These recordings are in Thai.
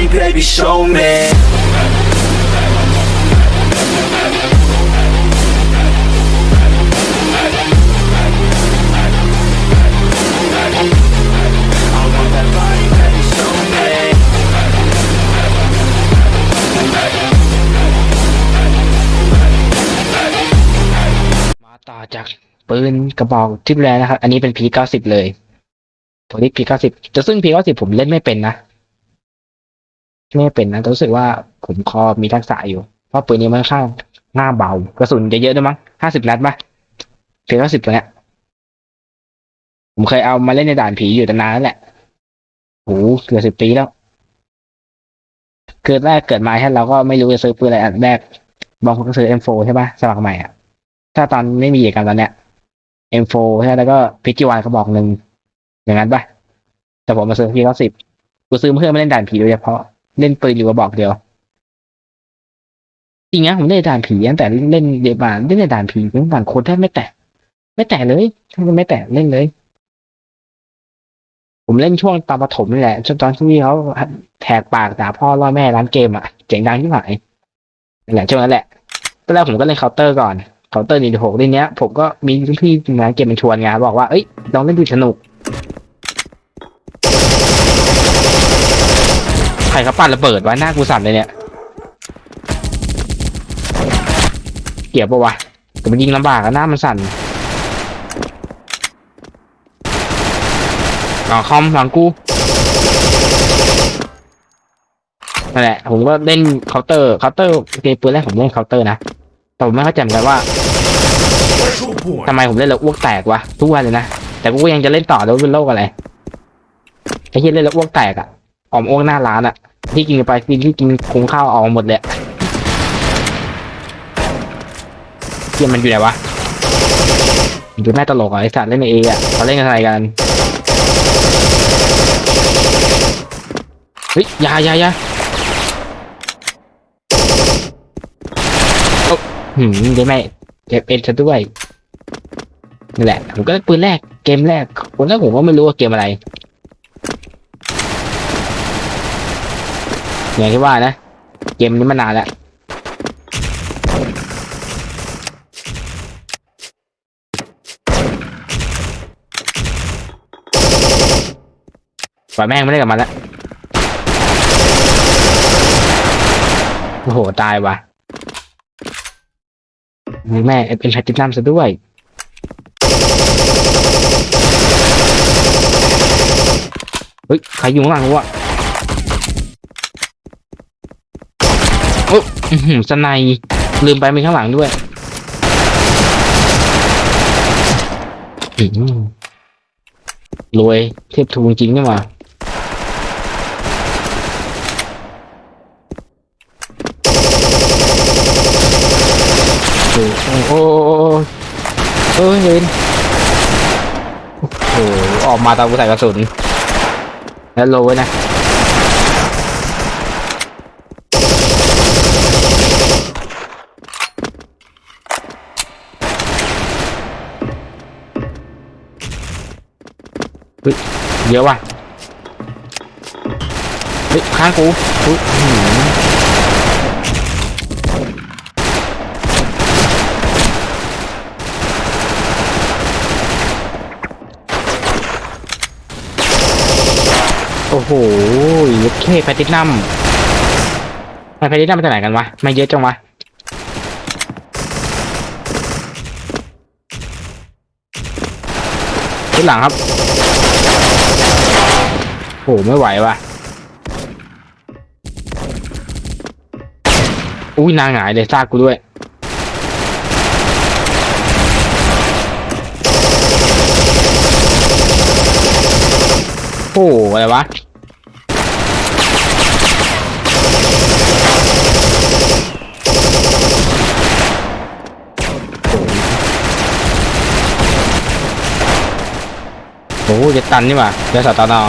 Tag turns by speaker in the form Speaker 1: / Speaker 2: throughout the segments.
Speaker 1: body, baby, show me.
Speaker 2: มาต่อจากปืนกระบอกที่แรนะครับ อันนี้เป็นพีเก้าสิบเลยตัวนี้พีเก้าสิบจะซึ่งพีเก้าสิบผมเล่นไม่เป็นนะ ไม่เป็นนะรู้สึกว่าผมคอมีทักษะอยู่ เพราะปืนนี้มันค่อนข้างหน้าเบากระสุนจะเยอะด้วยมั้งห้าสิบนัดปะพีเก้าสิบตัวเนี้ยผมเคยเอามาเล่นในด่านผีอยู่แต่นานแล้วแหละโหเกือบสิบปีแล้ว เกิดแรกเกิดมาแค่เราก็ไม่รู้จะซื้อปืนอะไรอันแรกบางคนก็ซื้อ M4 ใช่ปะสมัครใหม่อะ ถ้าตอนไม่มีเหตุการณ์ตอนเนี้ย M4 ใช่ แล้วก็พิจิวานเขาบอกหนึ่งอย่างนั้นปะแต่ผมมาซื้อพีเก้าสิบกูซื้อเพื่อมาเล่นด่านผีโดยเฉพาะ เล่นปืนอยู่กระบอกเดียวจริงนะผมเล่นด่านผีตั้งแต่เล่นเดบานเล่นในด่านผีเป็นด่านโคตรแทบไม่แตะไม่แตะเลยทั้งไม่แตะเล่นเลย ผมเล่นช่วงตอนประถมนี่แหละช่วงตอนที่เขาแทกปากด่าพ่อล่อแม่ร้านเกมอะเจ๋งดังที่ไหนนั่นแหละช่วงนั้นแหละตอนแรกผมก็เล่นเคาน์เตอร์ก่อนเคาน์เตอร์หนึ่งหกเล่นเนี้ยผมก็มีรุ่นพี่งานเกมมันชวนไงบอกว่าเอ้ยลองเล่นดูสนุก ใครเขาปั่นระเบิดวะหน้ากูสั่นเลยเนี่ย เกี่ยวปะวะแต่มันยิงลำบากอะหน้ามันสั่นหลังคอมหลังกูนั่นแหละผมก็เล่นเคาน์เตอร์เคาน์เตอร์เกมปืนแรกผมเล่นเคาน์เตอร์นะแต่ผมไม่เข้าใจเหมือนกันว่าทำไมผมเล่นแล้วอ้วกแตกวะทุกวันเลยนะแต่กูก็ยังจะเล่นต่อแล้วเป็นโรคอะไรไอ้ที่เล่นแล้วอ้วกแตกอะ ออมอ้วกหน้าร้านอะที่กินไปกินที่กินคุ้งข้าวออกหมดเลยเกมมันอยู่ไหนวะอยู่แม่ตลกอะไอสัตว์เล่นในเออะเขาเล่นกันอะไรกันเฮ้ยยายายาโอ้หืมได้ไหมเก็บเอ็นซะด้วยนี่แหละผมก็ปืนแรกเกมแรกคนแรกผมก็ไม่รู้ว่าเกมอะไร อย่างที่ว่านะ เกมนี้มานานแล้วปล่อยแม่งไม่ได้กลับมาแล้วโอ้โห ตายว่ะแม่เป็นแพลตินัมซะด้วยเฮ้ย ใครอยู่ข้างหลังวะ โอ้อื้อหือสไนลืมไปมีข้างหลังด้วยรวยเทพทูจริงๆนี่หว่าโอ้โหโอ้โหโอ้โหเห็นโอ้โหออกมาตามกูใส่กระสุนแล้วโลไว้นะ ฮ้ยเยอะว่ะเฮ้ยข้างกูอุ๊ยโอ้โหยดเคแพตินัมมาแพตินัมมาจากไหนกันวะไม่เยอะจังวะที่หลังครับ โอ้ไม่ไหวว่ะ อุ้ยนางหงายเลยซากกูด้วย โอ้อะไรวะโอ้จะตันนี่หว่าเดี๋ยวสตานอ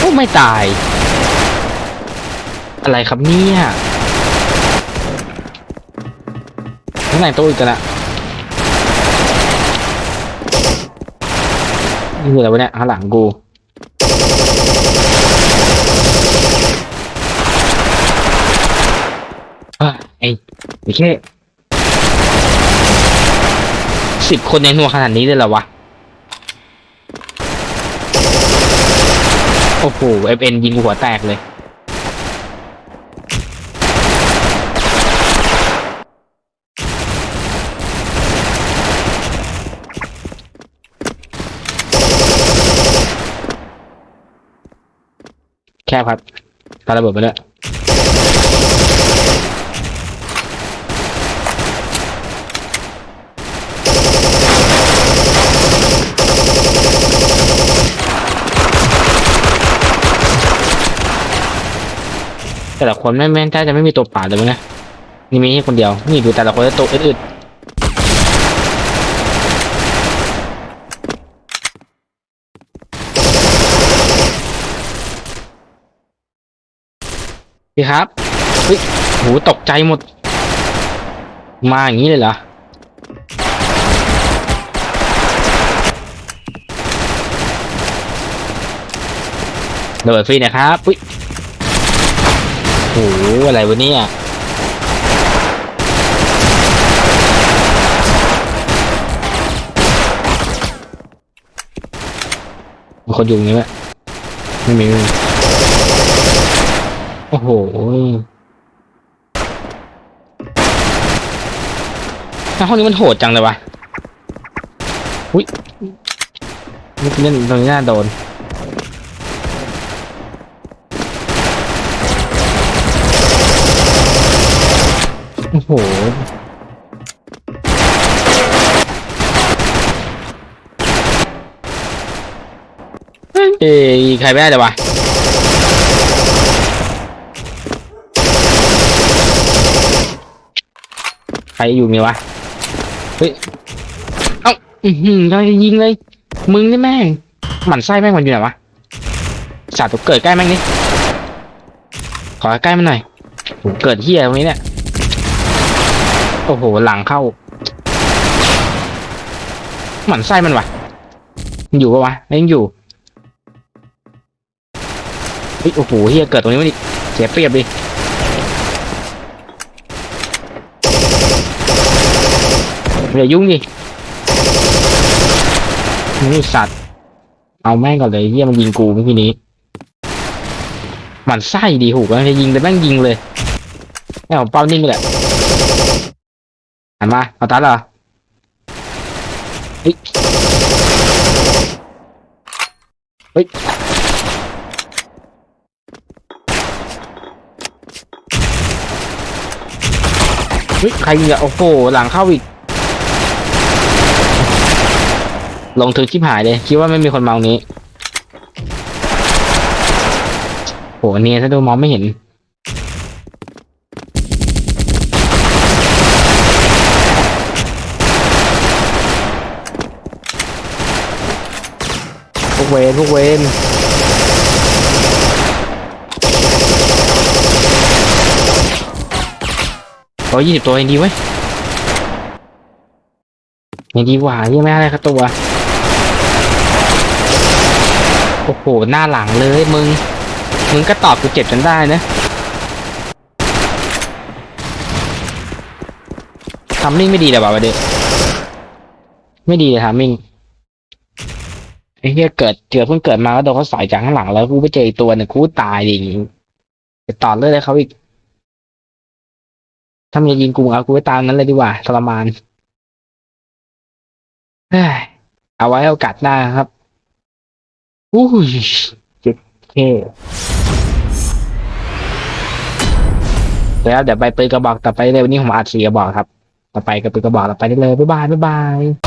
Speaker 2: ไม่ ตาย อะไรครับเนี่ยข้างในตู้อีกกันละนี่คืออะไรวะเนี่ยข้างหลังกูไอ้ไม่แค่สิบคนในหนัวขนาดนี้เลยเหรอวะ อ้โหเอฟเอ็นยิงหัวแตกเลย แค่ครับตาระเบิดไปแล้ว แต่ละคนไม่แม่นแทจะไม่มีตัวป่าเลยมั้งนี่ยนี่มีแค่คนเดียว นี่ดูแต่ละคนจะตัวอึดพี่ครับเฮ้ยโหตกใจหมด มาอย่างนี้เลยเหรอระเบิดฟรีนะครับอุ้ย อ้โหอะไรวะเนี่ยมีคนอยู่อย่างนี้ไหมไม่มีไม่มีโอ้โหถ้าห้องนี้มันโหดจังเลยวะ อุ้ยนี่เล่นตรงนี้น่าโดน โหเอ้ยใครไม่ได้เลยวะใครอยู่มีวะ เฮ้ย เอ้า อือหือจะยิงเลย มึงนี่แม่ง หมันไส้แม่งมันอยู่ไหนวะสัตว์ตัวเกิดใกล้แม่งนี่ขอใกล้มันหน่อยเกิดเฮียตรงนี้เนี่ย โอ้โห หลังเข้าหมันไส้มันวะมันอยู่ปะวะยังอยู่เฮ้ยโอ้โหเฮียเกิดตรงนี้มันดิเสียเปรียบดิอย่ายุ่งดินี่สัตว์ เอาแม่งก่อนเลยเฮียมันยิงกูเมื่อกี้นี้หมันไส้ดีหูก็จะยิงแต่แม่งยิงเลยแม่งเป้านิ่งเลย หันมาเอาตัดเหรอเฮ้ยเฮ้ยเฮ้ยใครยิงอะโอ้โหหลังเข้าอีก ลงถึงชิบหายเลย คิดว่าไม่มีคนเมานี้โหเนียนถ้าดูมองไม่เห็น พวกเวนพวกเวนโอ้ยี่สิบตัวยังดีเว้ยังดีกว่ายังไม่อะไรครับตัวโอ้โห หน้าหลังเลยมึง มึงก็ตอบกูเจ็บจนได้นะทำมิ่งไม่ดีเลยว่ะประเด็ไม่ดีเลยทำมิ่ง อ้เหี้ยเกิดเจอเพิ่งเกิดมาแล้วโดนเขาสอยจากข้างหลังแล้วกูไปเจออีกตัวหนึ่งกูตายดิไปต่อเลือดให้เขาอีกถ้ามึงจะยิงกูมึงเอากูไปตามนั้นเลยดีกว่าทรมานเฮ้ยเอาไว้โอกาสหน้าครับอุ้ยเจ็บเคแล้วเดี๋ยวไปปืนกระบอกต่อไปเลยวันนี้ผมอัดสี่กระบอกครับ ต่อไปกับปืนกระบอกต่อไปได้เลยบ๊ายบายบ๊ายบาย